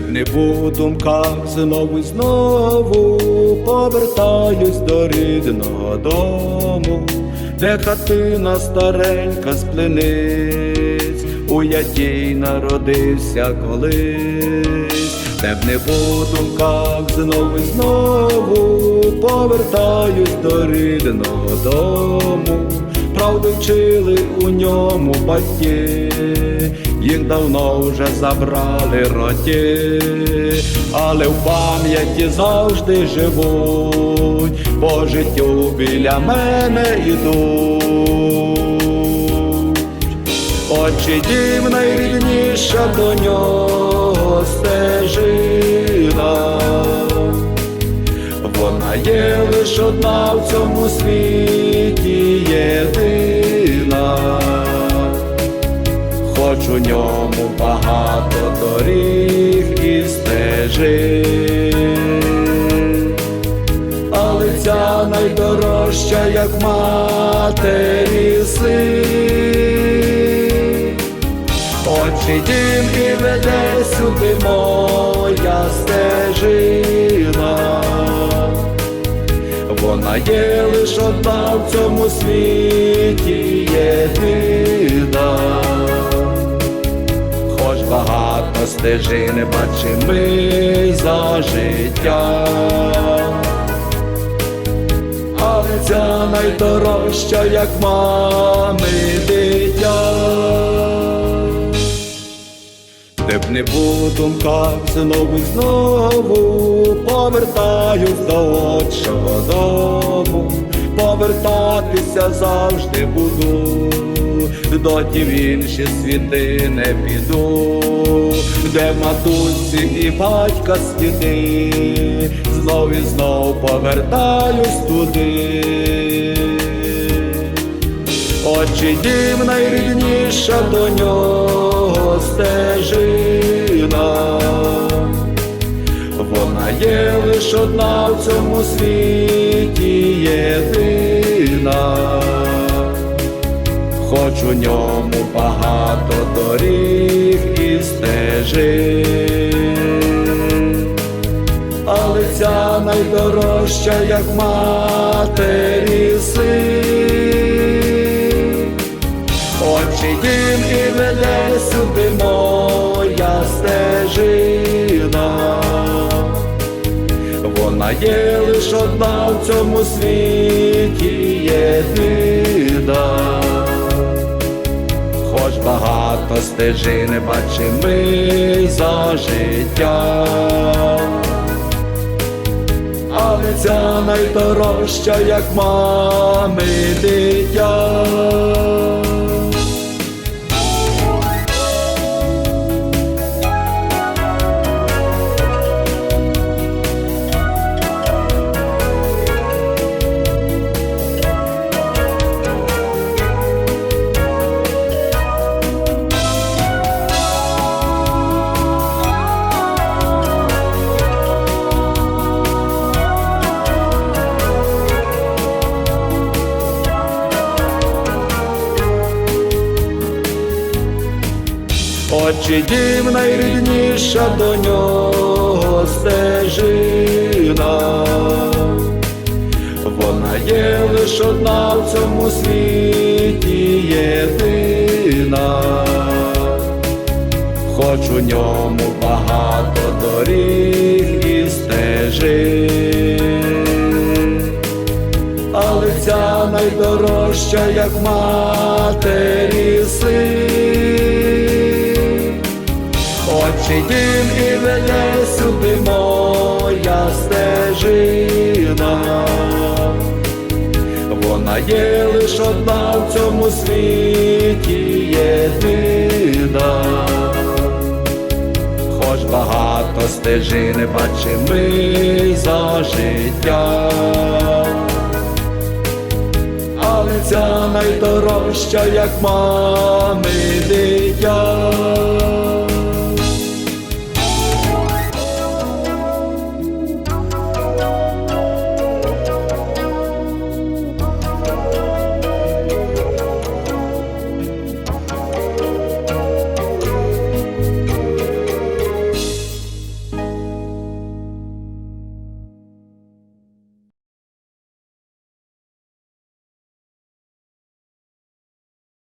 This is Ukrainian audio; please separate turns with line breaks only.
де б не був думках знову й знову повертаюсь до рідного дому, де хатина старенька з плениць, у якій народився колись, де б не був думках знову й знову повертаюсь до рідного дому, правду вчили у ньому батьки, їх давно вже забрали роті, але в пам'яті завжди живуть, по життю біля мене ідуть. Очі дім найрідніша до нього стежина. Вона є лиш одна в цьому світі єдина, хоч у ньому багато доріг і стежин, але ця найдорожча, як матері син. Очі дім і веде сюди моя Вона є лиш одна в цьому світі єдина. Хоч багато стежини бачимо ми за життя. Але ця найдорожча, як мами дитя. Де б не був думках знову й знову повертаюсь до отчого дому, повертатися завжди буду, доті в інші світи не піду, де матусі і батька сліди, знов і знов повертаюсь туди. Очі дім найрідніша до нього стежина. Вона є лиш одна в цьому світі єдина, хоч у ньому багато доріг і стежин, але ця найдорожча, як матері син. Очі дім і веде сюди моя стежина. Є лиш одна в цьому світі єдина. Хоч багато стежини бачимо ми за життя. Але ця найдорожча, як мами дитя. Очі дім найрідніша до нього стежина. Вона є лиш одна в цьому світі єдина, хоч у ньому багато доріг і стежин, але ця найдорожча, як матері син. Очі дім і веде сюди моя стежина. Вона є лиш одна в цьому світі єдина. Хоч багато стежини бачимо ми за життя. Але ця найдорожча, як мами дитя.